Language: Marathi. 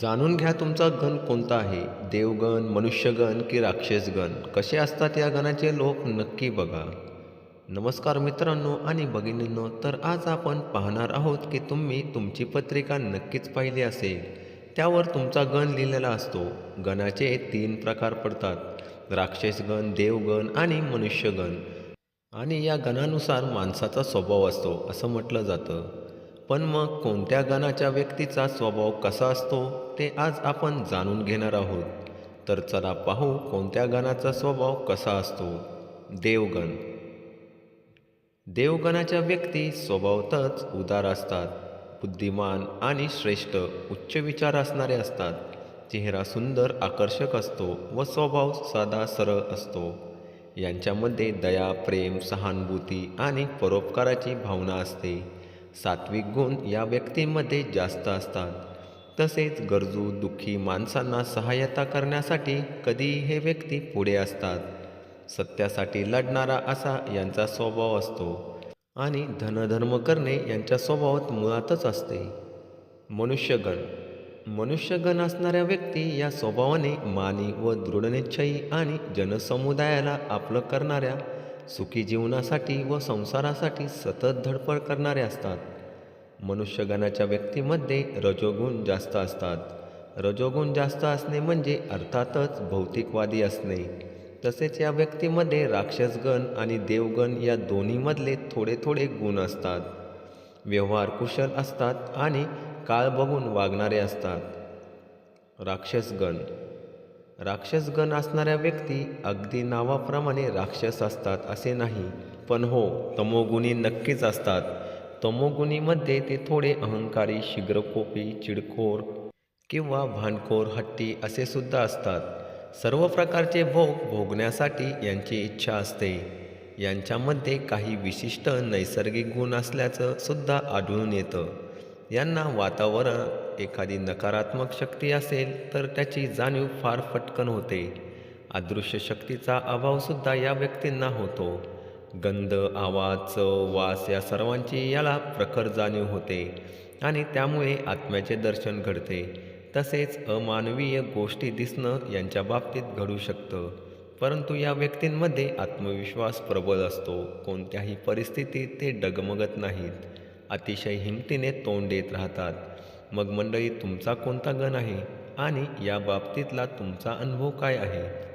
जाणून घ्या तुमचा गण कोणता आहे? देवगण मनुष्यगण की राक्षसगण? कसे असतात या गणाचे लोक? नक्की बघा. नमस्कार मित्रांनो आणि भगिनींनो तर आज आपण पाहणार आहोत की तुम्ही तुमची पत्रिका नक्कीच पाहिली असेल. त्यावर तुमचा गण लिहिलेला असतो. गणाचे तीन प्रकार पडतात. राक्षसगण देवगण आणि मनुष्यगण. आणि या गणानुसार माणसाचा स्वभाव असतो असं म्हटलं जातं. पण मग कोणत्या गणाच्या व्यक्तीचा स्वभाव कसा असतो ते आज आपण जाणून घेणार आहोत. तर चला पाहू कोणत्या गणाचा स्वभाव कसा असतो. देवगण. देवगणाच्या व्यक्ती स्वभावतच उदार असतात बुद्धिमान आणि श्रेष्ठ उच्च विचार असणारे असतात. चेहरा सुंदर आकर्षक असतो व स्वभाव साधा सरळ असतो. यांच्यामध्ये दया प्रेम सहानुभूती आणि परोपकाराची भावना असते. सात्विक गुण या व्यक्तींमध्ये जास्त असतात. तसेच गरजू दुःखी माणसांना सहाय्यता करण्यासाठी कधीही हे व्यक्ती पुढे असतात. सत्यासाठी लढणारा असा यांचा स्वभाव असतो आणि धनधर्म करणे यांच्या स्वभावात मुळातच असते. मनुष्यगण. मनुष्यगण असणाऱ्या व्यक्ती या स्वभावाने मानी व दृढनिश्चयी आणि जनसमुदायाला आपलं करणाऱ्या सुखी जीवनासाठी व संसारासाठी सतत धडपड करणारे असतात. मनुष्यगणाच्या व्यक्तीमध्ये रजोगुण जास्त असतात. रजोगुण जास्त असणे म्हणजे अर्थातच भौतिकवादी असणे. तसेच या व्यक्तीमध्ये राक्षसगण आणि देवगण या दोन्हीमधले थोडे थोडे गुण असतात. व्यवहार कुशल असतात आणि काळ बघून वागणारे असतात. राक्षसगण राक्षसगण असणाऱ्या व्यक्ती अगदी नावाप्रमाणे राक्षस असतात असे नाही. पण हो तमोगुणी नक्कीच असतात. तमोगुणीमध्ये ते थोडे अहंकारी शीघ्रकोपी चिडखोर किंवा भांडखोर हट्टी असे सुद्धा असतात. सर्व प्रकारचे भोग भोगण्यासाठी यांची इच्छा असते. यांच्यामध्ये काही विशिष्ट नैसर्गिक गुण असल्याचं सुद्धा आढळून येतं. यांना वातावरण एखादी नकारात्मक शक्ती असेल तर त्याची जाणीव फार फटकन होते. अदृश्य शक्तीचा अभावसुद्धा या व्यक्तींना होतो. गंध आवाज चव वास या सर्वांची याला प्रखर जाणीव होते आणि त्यामुळे आत्म्याचे दर्शन घडते. तसेच अमानवीय गोष्टी दिसणं यांच्या बाबतीत घडू शकतं. परंतु या व्यक्तींमध्ये आत्मविश्वास प्रबल असतो. कोणत्याही परिस्थितीत ते डगमगत नाहीत. अतिशय हिमतीने तोंड देत राहतात. मग मंडळी तुमचा कोणता गण आहे? आणि या बाबतीतला तुमचा अनुभव काय आहे?